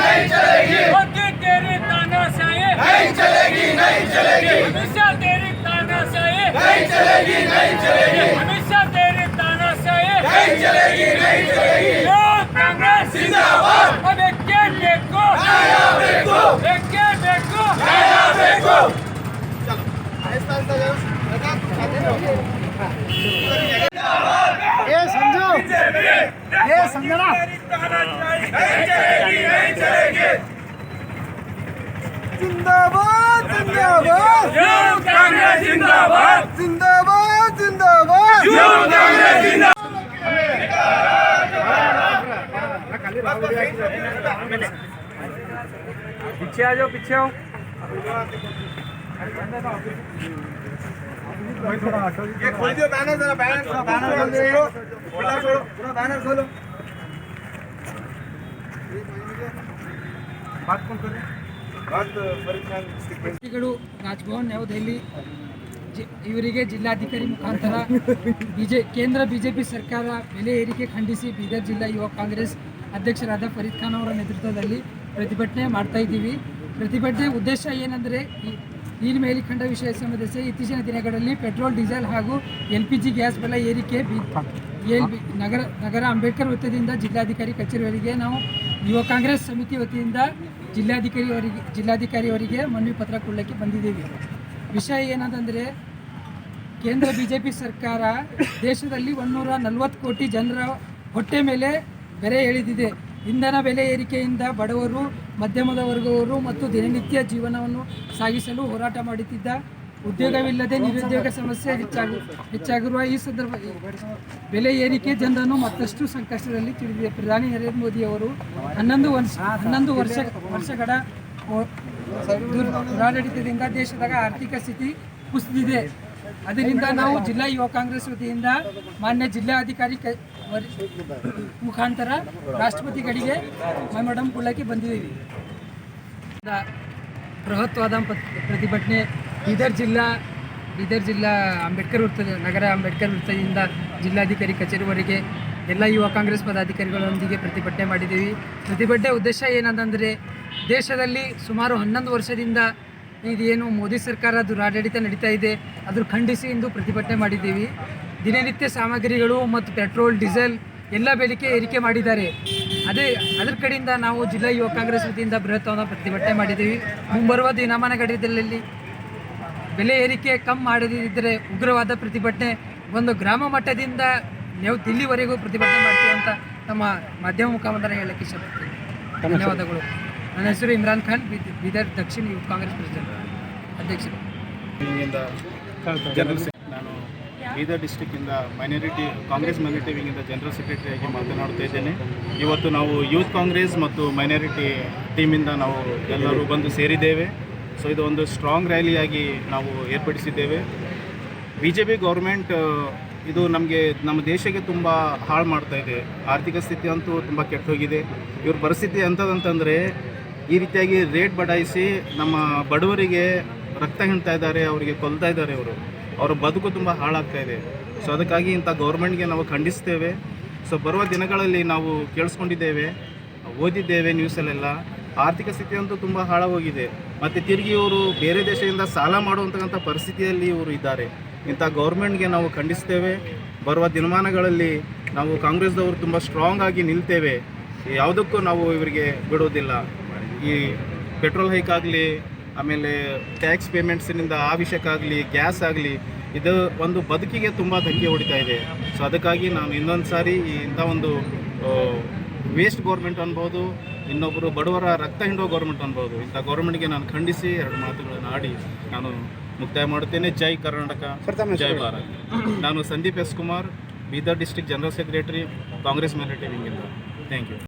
मोदी तेरी तानाशाही नहीं चलेगी नहीं चलेगी। हमेशा तेरी तानाशाही नहीं चलेगी नहीं चलेगी। हमेशा तेरी तानाशाही नहीं चलेगी नहीं चलेगी। कांग्रेस जिंदाबाद। अब एक के देखो। नया देखो। एक के देखो। नया देखो। ए समझो। ए समझना। जिंदाबाद जिंदाबाद। कांग्रेस जिंदाबाद। जिंदाबाद जिंदाबाद। कांग्रेस जिंदाबाद पीछे आ जाओ पीछे आओ। ये खोल दियो बैनर जरा बैनर बैनर खोल दियो। पूरा छोड़ो पूरा बैनर खोलो। ವ್ಯಕ್ತಿಗಳು ರಾಜ್ಭವನ್ ನವದೆಹಲಿ ಇವರಿಗೆ ಜಿಲ್ಲಾಧಿಕಾರಿ ಮುಖಾಂತರ ಬಿಜೆ ಕೇಂದ್ರ ಬಿಜೆಪಿ ಸರ್ಕಾರ ಬೆಲೆ ಏರಿಕೆ ಖಂಡಿಸಿ ಬೀದರ್ ಜಿಲ್ಲಾ ಯುವ ಕಾಂಗ್ರೆಸ್ ಅಧ್ಯಕ್ಷರಾದ ಫರೀದ್ ಖಾನ್ ಅವರ ನೇತೃತ್ವದಲ್ಲಿ ಪ್ರತಿಭಟನೆ ಮಾಡ್ತಾ ಇದ್ದೀವಿ. ಪ್ರತಿಭಟನೆ ಉದ್ದೇಶ ಏನಂದರೆ ಈ ಮೇಲಿಕಂಡ ವಿಷಯ ಸಂಬಂಧಿಸಿ ಇತ್ತೀಚಿನ ದಿನಗಳಲ್ಲಿ ಪೆಟ್ರೋಲ್, ಡೀಸೆಲ್ ಹಾಗೂ ಎಲ್ ಪಿ ಜಿ ಗ್ಯಾಸ್ ಬೆಲೆ ಏರಿಕೆ ಬಿ ನಗರ ನಗರ ಅಂಬೇಡ್ಕರ್ ವೃತ್ತದಿಂದ ಜಿಲ್ಲಾಧಿಕಾರಿ ಕಚೇರಿವರೆಗೆ ನಾವು ಯುವ ಕಾಂಗ್ರೆಸ್ ಸಮಿತಿ ವತಿಯಿಂದ ಜಿಲ್ಲಾಧಿಕಾರಿಯವರಿಗೆ ಜಿಲ್ಲಾಧಿಕಾರಿಯವರಿಗೆ ಮನವಿ ಪತ್ರ ಕೊಡಲಿಕ್ಕೆ ಬಂದಿದ್ದೀವಿ. ವಿಷಯ ಏನಂತಂದರೆ, ಕೇಂದ್ರ ಬಿ ಜೆ ಪಿ ಸರ್ಕಾರ ದೇಶದಲ್ಲಿ ಒಂದೂರ ನಲವತ್ತು ಕೋಟಿ ಜನರ ಹೊಟ್ಟೆ ಮೇಲೆ ಬೆಲೆ ಎಳೆದಿದೆ. ಇಂಧನ ಬೆಲೆ ಏರಿಕೆಯಿಂದ ಬಡವರು ಮಧ್ಯಮದ ವರ್ಗವರು ಮತ್ತು ದಿನನಿತ್ಯ ಜೀವನವನ್ನು ಸಾಗಿಸಲು ಹೋರಾಟ ಮಾಡುತ್ತಿದ್ದ ಉದ್ಯೋಗವಿಲ್ಲದೆ ನಿರುದ್ಯೋಗ ಸಮಸ್ಯೆ ಹೆಚ್ಚಾಗಿ, ಹೆಚ್ಚಾಗಿರುವ ಈ ಸಂದರ್ಭ ಬೆಲೆ ಏರಿಕೆ ಜನರನ್ನು ಮತ್ತಷ್ಟು ಸಂಕಷ್ಟದಲ್ಲಿ ತಿಳಿದಿದೆ. ಪ್ರಧಾನಿ ನರೇಂದ್ರ ಮೋದಿ ಅವರು ಹನ್ನೊಂದು ವರ್ಷ ಹನ್ನೊಂದು ವರ್ಷ, ವರ್ಷಗಳ ದುರಾಡಳಿತದಿಂದ ದೇಶದಾಗ ಆರ್ಥಿಕ ಸ್ಥಿತಿ ಕುಸಿದಿದೆ. ಅದರಿಂದ ನಾವು ಜಿಲ್ಲಾ ಯುವ ಕಾಂಗ್ರೆಸ್ ವತಿಯಿಂದ ಮಾನ್ಯ ಜಿಲ್ಲಾಧಿಕಾರಿ ವರ್- ಮುಖಾಂತರ ರಾಷ್ಟ್ರಪತಿಗಳಿಗೆ ಮೇಡಮ್ ಕುಳ್ಳಕ್ಕೆ ಬಂದಿದ್ದೀವಿ. ಬೃಹತ್ವಾದ ಪ್ರತಿಭಟನೆ ಬೀದರ್ ಜಿಲ್ಲಾ ಬೀದರ್ ಜಿಲ್ಲಾ ಅಂಬೇಡ್ಕರ್ ವೃತ್ತದ ನಗರ ಅಂಬೇಡ್ಕರ್ ವೃತ್ತದಿಂದ ಜಿಲ್ಲಾಧಿಕಾರಿ ಕಚೇರಿವರೆಗೆ ಎಲ್ಲ ಯುವ ಕಾಂಗ್ರೆಸ್ ಪದಾಧಿಕಾರಿಗಳೊಂದಿಗೆ ಪ್ರತಿಭಟನೆ ಮಾಡಿದ್ದೀವಿ. ಪ್ರತಿಭಟನೆ ಉದ್ದೇಶ ಏನಂತಂದರೆ, ದೇಶದಲ್ಲಿ ಸುಮಾರು ಹನ್ನೊಂದು ವರ್ಷದಿಂದ ಇದೇನು ಮೋದಿ ಸರ್ಕಾರ ದುರಾಡಳಿತ ನಡೀತಾ ಇದೆ, ಅದ್ರ ಖಂಡಿಸಿ ಇಂದು ಪ್ರತಿಭಟನೆ ಮಾಡಿದ್ದೀವಿ. ದಿನನಿತ್ಯ ಸಾಮಗ್ರಿಗಳು ಮತ್ತು ಪೆಟ್ರೋಲ್, ಡೀಸೆಲ್ ಎಲ್ಲ ಬೇಡಿಕೆ ಏರಿಕೆ ಮಾಡಿದ್ದಾರೆ. ಅದೇ, ಅದರ ಕಡೆಯಿಂದ ನಾವು ಜಿಲ್ಲಾ ಯುವ ಕಾಂಗ್ರೆಸ್ ವತಿಯಿಂದ ಬೃಹತ್ವಾದ ಪ್ರತಿಭಟನೆ ಮಾಡಿದ್ದೀವಿ. ಮುಂಬರುವ ದಿನಮಾನಗಳಲ್ಲಿ ಬೆಲೆ ಏರಿಕೆ ಕಮ್ಮಿ ಮಾಡದಿದ್ದರೆ ಉಗ್ರವಾದ ಪ್ರತಿಭಟನೆ ಒಂದು ಗ್ರಾಮ ಮಟ್ಟದಿಂದ ನೀವು ದಿಲ್ಲಿವರೆಗೂ ಪ್ರತಿಭಟನೆ ಮಾಡ್ತೀವಿ ಅಂತ ನಮ್ಮ ಮಾಧ್ಯಮ ಮುಖಾಂತರ ಹೇಳಕ್ಕೆ ಇಷ್ಟಪಡ್ತೀನಿ. ಧನ್ಯವಾದಗಳು. ನನ್ನ ಹೆಸರು ಇಮ್ರಾನ್ ಖಾನ್ ಬೀದ್- ಬೀದರ್ ದಕ್ಷಿಣ ಯೂತ್ ಕಾಂಗ್ರೆಸ್ ಪ್ರೆಸಿಡೆಂಟ್. ಅಧ್ಯಕ್ಷರು. ವಿಂಗಿಂದ ಜನರಲ್ ಸೆ- ನಾನು ಬೀದರ್ ಡಿಸ್ಟಿಕ್ಕಿಂದ ಮೈನಾರಿಟಿ ಕಾಂಗ್ರೆಸ್ ಮೈನಾರಿಟಿ ವಿಂಗಿಂದ ಜನರಲ್ ಸೆಕ್ರೆಟರಿಯಾಗಿ ಮಾತನಾಡ್ತಾ ಇದ್ದೇನೆ. ಇವತ್ತು ನಾವು ಯೂತ್ ಕಾಂಗ್ರೆಸ್ ಮತ್ತು ಮೈನಾರಿಟಿ ಟೀಮಿಂದ ನಾವು ಎಲ್ಲರೂ ಬಂದು ಸೇರಿದ್ದೇವೆ. ಸೊ ಇದು ಒಂದು ಸ್ಟ್ರಾಂಗ್ ರ್ಯಾಲಿಯಾಗಿ ನಾವು ಏರ್ಪಡಿಸಿದ್ದೇವೆ. ಬಿ ಜೆ ಪಿ ಗೌರ್ಮೆಂಟ್ ಇದು ನಮಗೆ ನಮ್ಮ ದೇಶಕ್ಕೆ ತುಂಬ ಹಾಳು ಮಾಡ್ತಾ ಇದೆ. ಆರ್ಥಿಕ ಸ್ಥಿತಿ ಅಂತೂ ತುಂಬ ಕೆಟ್ಟೋಗಿದೆ ಇವ್ರ ಪರಿಸ್ಥಿತಿ ಎಂಥದಂತಂದರೆ ಈ ರೀತಿಯಾಗಿ ರೇಟ್ ಬಡಾಯಿಸಿ ನಮ್ಮ ಬಡವರಿಗೆ ರಕ್ತ ಹಿಂಡ್ತಾ ಇದ್ದಾರೆ, ಅವರಿಗೆ ಕೊಲ್ತಾ ಇದ್ದಾರೆ ಅವರು ಅವರ ಬದುಕು ತುಂಬ ಹಾಳಾಗ್ತಾ ಇದೆ. ಸೊ ಅದಕ್ಕಾಗಿ ಇಂಥ ಗೌರ್ಮೆಂಟ್ಗೆ ನಾವು ಖಂಡಿಸ್ತೇವೆ. ಸೊ ಬರುವ ದಿನಗಳಲ್ಲಿ ನಾವು ಕೇಳಿಸ್ಕೊಂಡಿದ್ದೇವೆ, ಓದಿದ್ದೇವೆ ನ್ಯೂಸಲ್ಲೆಲ್ಲ ಆರ್ಥಿಕ ಸ್ಥಿತಿ ಅಂತೂ ತುಂಬ ಹಾಳಾಗೋಗಿದೆ. ಮತ್ತು ತಿರುಗಿ ಇವರು ಬೇರೆ ದೇಶದಿಂದ ಸಾಲ ಮಾಡುವಂತಕ್ಕಂಥ ಪರಿಸ್ಥಿತಿಯಲ್ಲಿ ಇವರು ಇದ್ದಾರೆ. ಇಂಥ ಗೌರ್ಮೆಂಟ್ಗೆ ನಾವು ಖಂಡಿಸ್ತೇವೆ. ಬರುವ ದಿನಮಾನಗಳಲ್ಲಿ ನಾವು ಕಾಂಗ್ರೆಸ್ದವರು ತುಂಬ ಸ್ಟ್ರಾಂಗ್ ಆಗಿ ನಿಲ್ತೇವೆ. ಯಾವುದಕ್ಕೂ ನಾವು ಇವರಿಗೆ ಬಿಡೋದಿಲ್ಲ. ಈ ಪೆಟ್ರೋಲ್ ಹೈಕ್ ಆಗಲಿ, ಆಮೇಲೆ ಟ್ಯಾಕ್ಸ್ ಪೇಮೆಂಟ್ಸಿನಿಂದ ವಿಷಯಕ್ಕಾಗಲಿ ಗ್ಯಾಸ್ ಆಗಲಿ, ಇದು ಒಂದು ಬದುಕಿಗೆ ತುಂಬ ಧಕ್ಕೆ ಹೊಡಿತಾ ಇದೆ. ಸೊ ಅದಕ್ಕಾಗಿ ನಾನು ಇನ್ನೊಂದು ಸಾರಿ ಇಂಥ ಒಂದು ವೇಸ್ಟ್ ಗೌರ್ಮೆಂಟ್ ಅನ್ಬೋದು ಇನ್ನೊಬ್ಬರು ಬಡವರ ರಕ್ತ ಹಿಂಡೋ ಗೌರ್ಮೆಂಟ್ ಅನ್ಬೋದು. ಇಂಥ ಗೌರ್ಮೆಂಟ್ಗೆ ನಾನು ಖಂಡಿಸಿ ಎರಡು ಮಾತುಗಳನ್ನು ಆಡಿ ನಾನು ಮುಕ್ತಾಯ ಮಾಡುತ್ತೇನೆ. ಜೈ ಕರ್ನಾಟಕ ಜೈ ಭಾರತ್. ನಾನು Sandeep S Kumar Bidar district general secretary Congress majority ವಿಂಗಿಂದ thank you